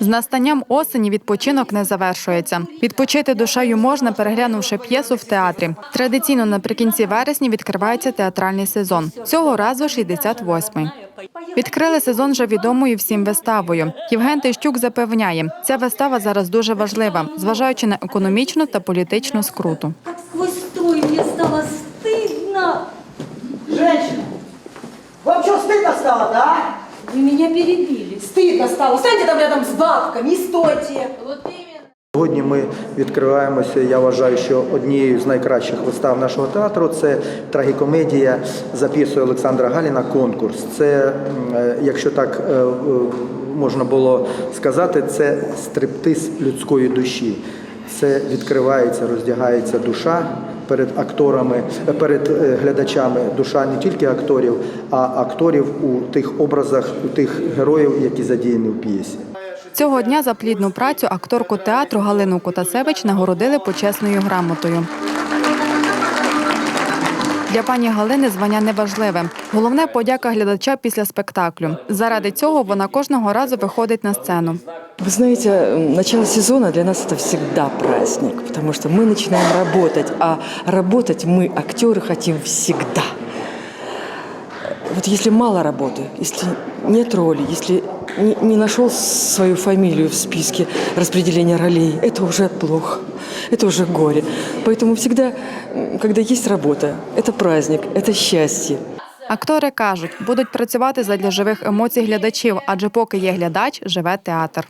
З настанням осені відпочинок не завершується. Відпочити душею можна, переглянувши п'єсу в театрі. Традиційно наприкінці вересня відкривається театральний сезон. Цього разу 68-й. Відкрили сезон вже відомою всім виставою. Євген Тищук запевняє, ця вистава зараз дуже важлива, зважаючи на економічну та політичну скруту. Как сквозь строй стало. Женщина, вам что, стыдно стало, да? Вы меня перебили. Стыдно стало. Станьте там рядом с бабками и стойте. Вот именно. Сьогодні ми відкриваємося. Я вважаю, що однією з найкращих вистав нашого театру це трагікомедія за п'єсою Олександра Галіна Конкурс. Це, е, якщо так е, е, можна було сказати, це стриптиз людської душі. Це відкривається, роздягається душа перед акторами, перед е, глядачами. Душа не тільки акторів, а акторів у тих образах, у тих героїв, які задіяні в п'єсі. Цього дня за плідну працю акторку театру Галину Котасевич нагородили почесною грамотою. Для пані Галини звання не важливе. Головне подяка глядача після спектаклю. Заради цього вона кожного разу виходить на сцену. Вы знаете, м, начало сезона для нас это всегда праздник, потому что мы начинаем работать, а работать мы, актеры, хотим всегда. Вот если мало работы, если нет роли, если не, не нашел свою фамилию в списке распределения ролей, это уже плохо, это уже горе. Поэтому всегда, м, когда есть работа, это праздник, это счастье. Актори кажуть, будуть працювати задля живих емоцій глядачів, адже поки є глядач, живе театр.